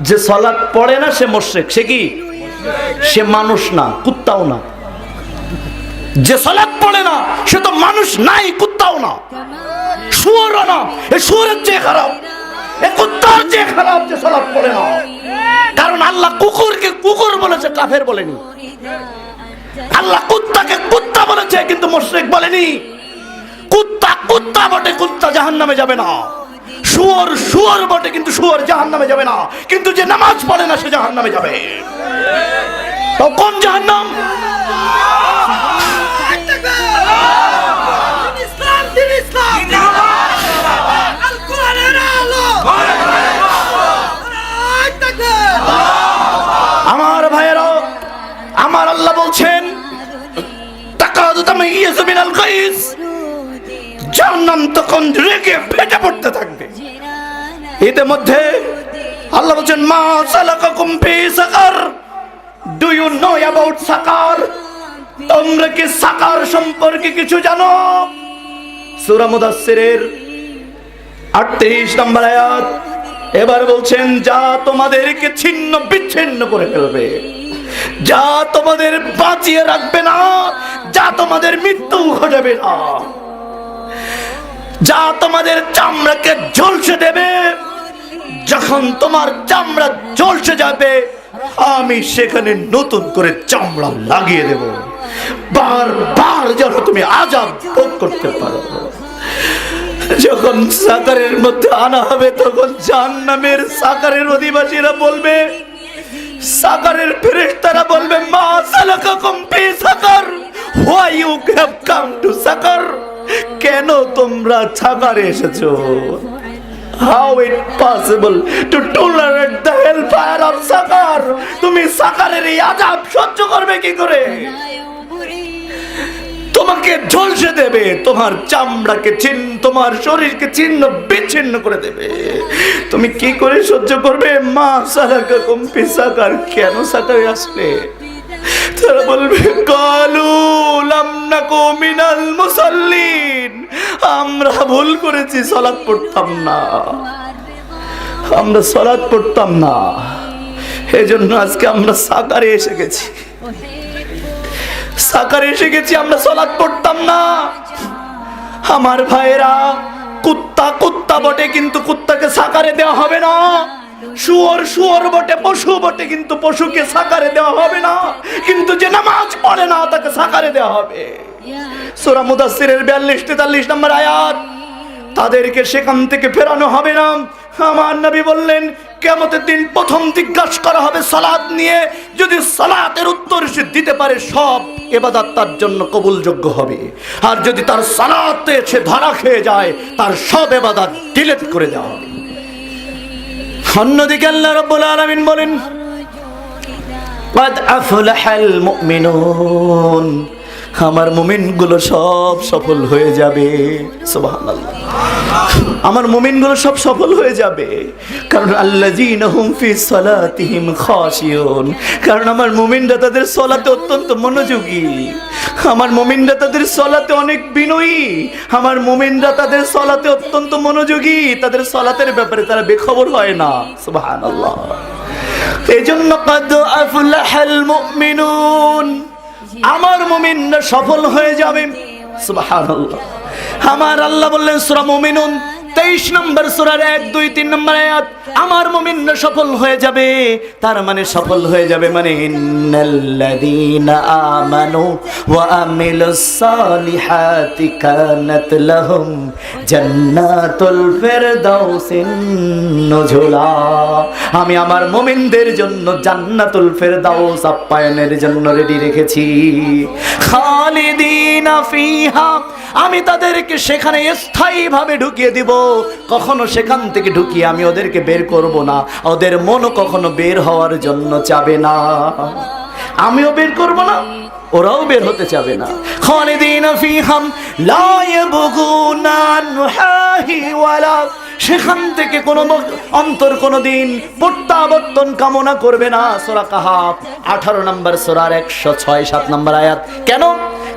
যে সলাৎ পড়ে না সে মোশেক, সে কি? সে মানুষ না, কুত্তাও না। যে সলাৎ পড়ে না, সে তো মানুষ নাই, কুত্তাও না। শুয়োরও না, এ শুয়োরের চেয়ে খারাপ। এ কুত্তার চেয়ে খারাপ যে সলাৎ পড়ে না। কারণ আল্লাহ কুকুরকে কুকুর বলেছে, কাফের বলেনি। আল্লাহ কুত্তাকে কুত্তা বলেছে, কিন্তু মোশরেক বলেনি। কুত্তা কুত্তা বটে, কুত্তা জাহান নামে যাবে না। শুয়োর শুয়োর বটে, কিন্তু শুয়োর জাহান নামে যাবে না। কিন্তু যে নামাজ পড়ে না, সে জাহান নামে যাবে। তখন জাহান নাম জাহান্নাম তখন রেগে ফেটে পড়তে থাকবে। এদের মধ্যে আল্লাহ বলছেন, মা সালাকাকুম ফি সাকার। ডু ইউ নো অ্যাবাউট সাকার? তোমরা কি সাকার সম্পর্কে কিছু জানো? সূরা মুদাসসিরের 38 নম্বর আয়াত এবার বলছেন, যা তোমাদেরকে ছিন্ন বিচ্ছিন্ন করে ফেলবে, যা তোমাদের বাঁচিয়ে রাখবে না, যা তোমাদের মৃত্যু ঘটাবে না। যা তোমাদের চামড়াকে ঝলসে দেবে, যখন তোমার চামড়া ঝলসে যাবে, আমি সেখানে নতুন করে চামড়া লাগিয়ে দেব। বারবার যেন তুমি আজাব ভোগ করতে পারো। যখন সাকারের মধ্যে আনা হবে, তখন জাহান্নামের সাকারের অধিবাসীরা বলবে, সাকারের ফেরেশতারা বলবে, মা সালাকাকুম ফি সাকার, why you have come to সাকার? কেন তোমরা সাকারে এসেছ? How it possible to tolerate the hell fire of সাকার তুমি সাকারের এই আযাব সহ্য করবে কি করে? তোমাকে ঝলসে দেবে, তোমার চামড়াকে চিহ্ন তোমার শরীরকে চিহ্ন বিচ্ছিন্ন করে দেবে। তুমি কি করে সহ্য করবে? মা সালাকা কম্পি সাকার কেন সাকারে আসলে? তারা বলবে, কালু লামনাকু আমরা ভুল করেছি, সালাত পড়তাম না। আমরা সালাত পড়তাম না। এজন্য আজকে আমরা সাকারে এসে গেছি। সাকারে এসে গেছি, আমরা সলাৎ পড়তাম না। আমার ভাইয়েরা, কুত্তা কুত্তা বটে, কিন্তু কুত্তাকে সাকারে দেওয়া হবে না। শুয়োর শুয়োর বটে, পশু বটে, কিন্তু পশুকে সাকারে দেওয়া হবে না। কিন্তু যে নামাজ পড়ে না, তাকে সাকারে দেওয়া হবে। সূরা মুদাসসিরের 42 43 নম্বর আয়াত, তাদেরকে সেখান থেকে ফেরানো হবে না। আমার নবী বললেন কেমতের দিন প্রথম জিজ্ঞাসা করা হবে সালাত নিয়ে। যদি সালাতের উত্তর সে দিতে পারে, সব এবাদাত তার জন্য কবুলযোগ্য হবে। আর যদি তার সালাতে সে ধরা খেয়ে যায়, তার সব এবাদাত ডিলেট করে দেওয়া হবে। অন্যদিকে আল্লাহ রব্বুল আলামিন বলেন قد أفلح المؤمنون আমার মুমিনগুলো সব সফল হয়ে যাবে। সুবহানাল্লাহ। আমার মুমিনগুলো সব সফল হয়ে যাবে। কারণ আল্লাযীনা হুম ফি কারণ আমার মুমিনরা তাদের সলাতে অত্যন্ত মনোযোগী। আমার মুমিনরা তাদের সলাতে অনেক বিনয়ী। আমার মুমিনরা তাদের সলাতে অত্যন্ত মনোযোগী। তাদের সলাতের ব্যাপারে তারা বেখবর হয় না। সুবহানাল্লাহ। এই জন্য কদ আফলাহাল মুমিনুন। আমার মুমিনরা সফল হয়ে যাবে। আমার আল্লাহ বললেন সূরা মুমিনুন 23 নম্বর সূরার 1 2 3 নম্বর আয়াত, আমার মুমিনরা সফল হয়ে যাবে। তার মানে সফল হয়ে যাবে মানে আমানু ওয়া সালিহাতি কানাত লাহুম জান্নাতুল ফিরদাউসিন নুজুলা। আমি আমার মুমিনদের জন্য জান্নাতুল ফেরদাউস আপ্যায়নের জন্য রেডি রেখেছি। খালিদিনা আমি তাদেরকে সেখানে স্থায়ীভাবে ঢুকিয়ে দিব। কখনো সেখান থেকে ঢুকিয়ে আমি ওদেরকে বের করব না। ওদের মনও কখনো বের হওয়ার জন্য চাবে না। আমিও বের করব না, ওরাও বের হতে চাবে না। খালিদিনা ফিহাম সেখান থেকে কোনো অন্তর কোনো দিন প্রত্যাবর্তন কামনা করবে না। সোরা কাহাব আঠারো নম্বর সোরার একশো ছয়, সাত নম্বর আয়াত। কেন?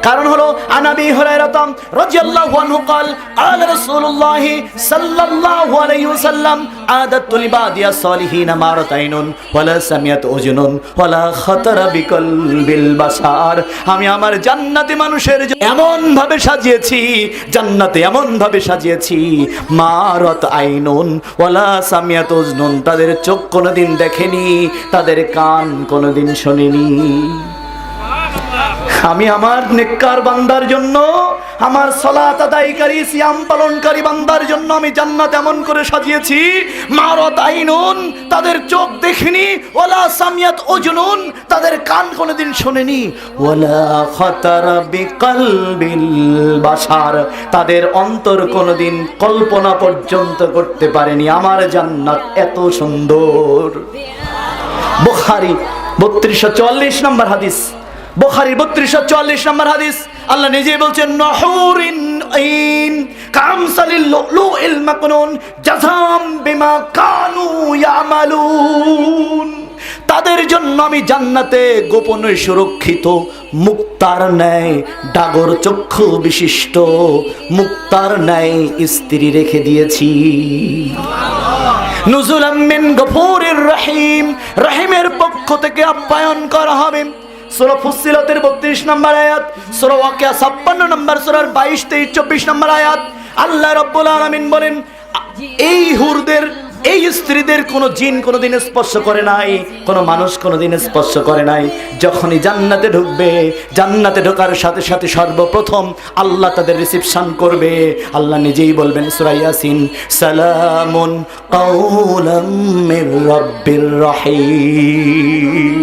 কারণ হলো আনাবি হুরায়রাতাম রাদিয়াল্লাহু আনহু قال قال رسول الله صلى الله عليه وسلم عادت لبادي الصالحين مارتين ولا سمعت اذن ولا خطر بقلب البشر আমি আমার জান্নাতি মানুষের জন্য এমন ভাবে সাজিয়েছি জান্নাতে এমন ভাবে সাজিয়েছি মারত আইনুন ওয়ালা সামিয়াত উজনুন তাদের চোখ কোনোদিন দেখেনি তাদের কান কোনোদিন শোনেনি আমি আমার নেককার বান্দার জন্য, আমার সলাত আদায়কারী, সিয়াম পালনকারী বান্দার জন্য আমি জান্নাত এমন করে সাজিয়েছি মারত আইনুন, তাদের চোখ দেখিনি ওলা সামিয়াত ওজনুন তাদের কান কোনোদিন শোনেনি। ওলা খতার বিকলবিল বাসার তাদের অন্তর কোনোদিন কল্পনা পর্যন্ত করতে পারেনি। আমার জান্নাত এত সুন্দর। বুখারি, বত্রিশশো চুয়াল্লিশ নম্বর হাদিস। বুখারি বত্রিশশো চুয়াল্লিশ নম্বর হাদিস। আল্লাহ নিজেই বলছেন তাদের জন্য আমি জান্নাতে গোপনে সুরক্ষিত, মুক্তার ন্যায় ডাগর চক্ষু বিশিষ্ট, মুক্তার ন্যায় স্ত্রী রেখে দিয়েছি। নুজুলাম মিন গফুরির রহিম, রহিমের পক্ষ থেকে আপ্যায়ন করা হবে। সূরা ফুসসিলাতের 32 নম্বর আয়াত, সূরা ওয়াকিয়া 56 নম্বর, সূরার 22 23 24 নম্বর আয়াত। আল্লাহ রাব্বুল আলামিন বলেন, এই হুরদের, এই স্ত্রীদের কোনো জিন কোনোদিন স্পর্শ করে নাই, কোনো মানুষ কোনোদিন স্পর্শ করে নাই। যখনই জান্নাতে ঢুকবে, জান্নাতে ঢোকার সাথে সাথে সর্বপ্রথম আল্লাহ তাদের রিসিপশন করবে। আল্লাহ নিজেই বলবেন, সূরা ইয়াসিন, সালামুন কাউলাম মির রাব্বির রহিম।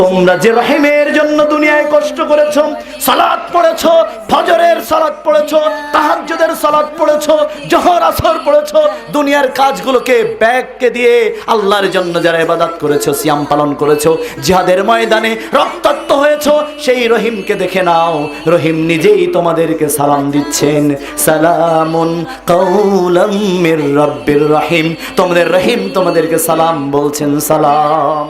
তোমরা যে রহিমের জন্য দুনিয়ায় কষ্ট করেছ সালাদ পড়েছো, ফজরের সালাদ পড়েছো, তাহাজ্জুদের সালাদ পড়েছো, জহর আসর পড়েছো, দুনিয়ার কাজগুলোকে ব্যাগকে দিয়ে আল্লাহর জন্য যারা ইবাদত করেছ, সিয়াম পালন করেছ, জিহাদের ময়দানে রক্তাক্ত হয়েছো, সেই রহিমকে দেখে নাও। রহিম নিজেই তোমাদেরকে সালাম দিচ্ছেন। সালামুন কাউলাম মির রাব্বির রহিম। তোমাদের রহিম তোমাদেরকে সালাম বলছেন, সালাম।